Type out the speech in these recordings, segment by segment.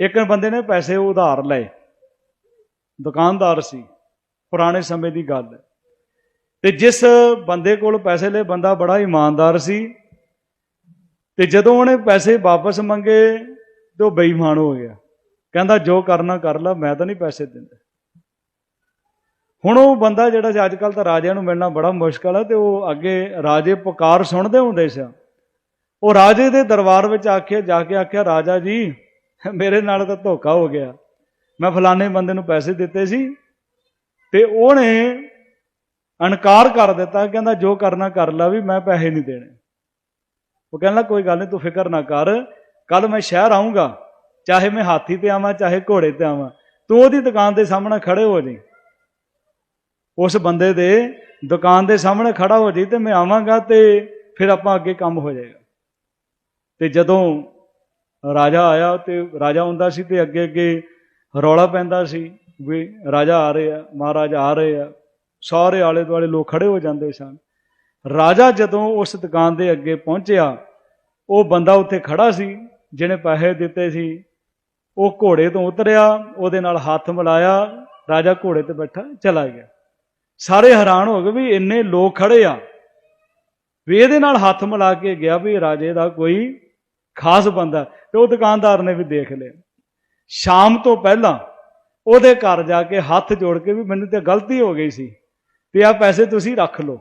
ਇੱਕ ਬੰਦੇ ਨੇ ਪੈਸੇ ਉਧਾਰ ਲਏ। ਦੁਕਾਨਦਾਰ ਸੀ। ਪੁਰਾਣੇ ਸਮੇਂ ਦੀ ਗੱਲ। ਹੈ ਤੇ ਜਿਸ ਬੰਦੇ ਕੋਲ ਪੈਸੇ ਲਏ, ਬੰਦਾ ਬੜਾ ਇਮਾਨਦਾਰ ਸੀ। ਤੇ ਜਦੋਂ ਉਹਨੇ ਪੈਸੇ ਵਾਪਸ ਮੰਗੇ, ਤੇ ਉਹ ਬੇਈਮਾਨ ਹੋ ਗਿਆ। ਕਹਿੰਦਾ, ਜੋ ਕਰਨਾ ਕਰ ਲੈ, ਮੈਂ ਤਾਂ ਨਹੀਂ ਪੈਸੇ ਦਿੰਦਾ। ਹੁਣ ਉਹ ਬੰਦਾ ਜਿਹੜਾ ਸੀ ਅੱਜ ਕੱਲ ਤਾਂ ਰਾਜਿਆਂ ਨੂੰ ਮਿਲਣਾ ਬੜਾ ਮੁਸ਼ਕਲ ਹੈ ਤੇ ਉਹ ਅੱਗੇ ਰਾਜੇ ਪੁਕਾਰ ਸੁਣਦੇ ਹੁੰਦੇ ਸੀ। ਉਹ ਰਾਜੇ ਦੇ ਦਰਬਾਰ ਵਿੱਚ ਆਖਿਆ, ਜਾ ਕੇ ਆਖਿਆ, ਰਾਜਾ ਜੀ ਮੇਰੇ ਨਾਲ ਤਾਂ ਧੋਖਾ ਹੋ ਗਿਆ। ਮੈਂ ਫਲਾਣੇ ਬੰਦੇ ਨੂੰ ਪੈਸੇ ਦਿੱਤੇ ਸੀ ਤੇ ਉਹਨੇ ਅਨਕਾਰ ਕਰ ਦਿੱਤਾ, ਕਹਿੰਦਾ ਜੋ ਕਰਨਾ ਕਰ ਲੈ ਵੀ ਮੈਂ ਪੈਸੇ ਨਹੀਂ ਦੇਣੇ। ਉਹ ਕਹਿੰਦਾ, ਕੋਈ ਗੱਲ ਨਹੀਂ, ਤੂੰ ਫਿਕਰ ਨਾ ਕਰ ਕੱਲ ਮੈਂ ਸ਼ਹਿਰ ਆਉਂਗਾ ਚਾਹੇ ਮੈਂ ਹਾਥੀ ਤੇ ਆਵਾਂ, ਚਾਹੇ ਘੋੜੇ ਤੇ ਆਵਾਂ, ਤੂੰ ਉਹਦੀ ਦੁਕਾਨ ਦੇ ਸਾਹਮਣੇ ਖੜੇ ਹੋ ਜੀ ਉਸ ਬੰਦੇ ਦੇ ਦੁਕਾਨ ਦੇ ਸਾਹਮਣੇ ਖੜਾ ਹੋ ਜੀ ਤੇ ਮੈਂ ਆਵਾਂਗਾ ਤੇ ਫਿਰ ਆਪਾਂ ਅੱਗੇ ਕੰਮ ਹੋ ਜਾਏਗਾ। ਤੇ ਜਦੋਂ ਰਾਜਾ ਆਇਆ ਤੇ ਰਾਜਾ ਹੁੰਦਾ ਸੀ ਤੇ ਅੱਗੇ ਅੱਗੇ ਰੌਲਾ ਪੈਂਦਾ ਸੀ ਵੀ ਰਾਜਾ ਆ ਰਹੇ ਆ, ਮਹਾਰਾਜ ਆ ਰਹੇ ਆ। ਸਾਰੇ ਆਲੇ ਦੁਆਲੇ ਲੋਕ ਖੜੇ ਹੋ ਜਾਂਦੇ ਸਨ। ਰਾਜਾ ਜਦੋਂ ਉਸ ਦੁਕਾਨ ਦੇ ਅੱਗੇ ਪਹੁੰਚਿਆ, ਉਹ ਬੰਦਾ ਉੱਥੇ ਖੜਾ ਸੀ, ਜਿਹਨੇ ਪੈਸੇ ਦਿੱਤੇ ਸੀ। ਉਹ ਘੋੜੇ ਤੋਂ ਉਤਰਿਆ, ਉਹਦੇ ਨਾਲ ਹੱਥ ਮਿਲਾਇਆ, ਰਾਜਾ ਘੋੜੇ ਤੇ ਬੈਠਾ, ਚਲਾ ਗਿਆ। ਸਾਰੇ ਹੈਰਾਨ ਹੋ ਗਏ ਵੀ ਇੰਨੇ ਲੋਕ ਖੜੇ ਆ। ਵੀ ਇਹਦੇ ਨਾਲ ਹੱਥ ਮਿਲਾ ਕੇ ਗਿਆ ਵੀ ਰਾਜੇ ਦਾ ਕੋਈ ਖਾਸ ਬੰਦਾ ਤੇ ਉਹ ਦੁਕਾਨਦਾਰ ਨੇ ਵੀ ਦੇਖ ਲਿਆ। ਸ਼ਾਮ ਤੋਂ ਪਹਿਲਾਂ ਉਹਦੇ ਘਰ ਜਾ ਕੇ ਹੱਥ ਜੋੜ ਕੇ ਵੀ ਮੈਨੂੰ ਤੇ ਗਲਤੀ ਹੋ ਗਈ ਸੀ ਤੇ ਆ ਪੈਸੇ ਤੁਸੀਂ ਰੱਖ ਲਓ।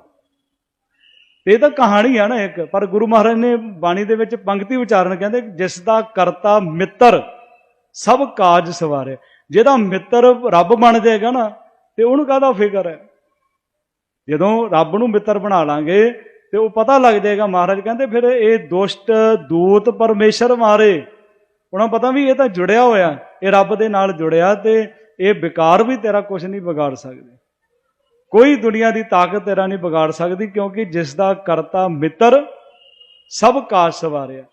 ਇਹ ਤਾਂ ਕਹਾਣੀ ਆ ਨਾ ਇੱਕ, ਪਰ ਗੁਰੂ ਮਹਾਰਾਜ ਨੇ ਬਾਣੀ ਦੇ ਵਿੱਚ ਪੰਕਤੀ ਵਿਚਾਰਨ ਕਹਿੰਦੇ, ਜਿਸ ਦਾ ਕਰਤਾ ਮਿੱਤਰ ਸਭ ਕਾਜ ਸਵਾਰੇ। ਜਿਹਦਾ ਮਿੱਤਰ ਰੱਬ ਬਣ ਜਾਏਗਾ ਨਾ, ਤੇ ਉਹਨੂੰ ਕਾਹਦਾ ਫਿਕਰ ਹੈ? ਜਦੋਂ ਰੱਬ ਨੂੰ ਮਿੱਤਰ ਬਣਾ ਲਾਂਗੇ ਤੇ ਉਹ ਪਤਾ ਲੱਗ ਜਾਏਗਾ, ਮਹਾਰਾਜ ਕਹਿੰਦੇ ਫਿਰ ਇਹ ਦੁਸ਼ਟ ਦੂਤ ਪਰਮੇਸ਼ਰ ਮਾਰੇ। ਉਹਨਾਂ ਨੂੰ ਪਤਾ ਵੀ ਇਹ ਤਾਂ ਜੁੜਿਆ ਹੋਇਆ, ਇਹ ਰੱਬ ਦੇ ਨਾਲ ਜੁੜਿਆ ਤੇ ਇਹ ਵਿਕਾਰ ਵੀ ਤੇਰਾ ਕੁਝ ਨਹੀਂ ਵਿਗਾੜ ਸਕਦੇ। ਕੋਈ ਦੁਨੀਆ ਦੀ ਤਾਕਤ ਤੇਰਾ ਨਹੀਂ ਵਿਗਾੜ ਸਕਦੀ ਕਿਉਂਕਿ ਜਿਸ ਦਾ ਕਰਤਾ ਮਿੱਤਰ ਸਭ ਕਾਜ ਸਵਾਰਿਆ।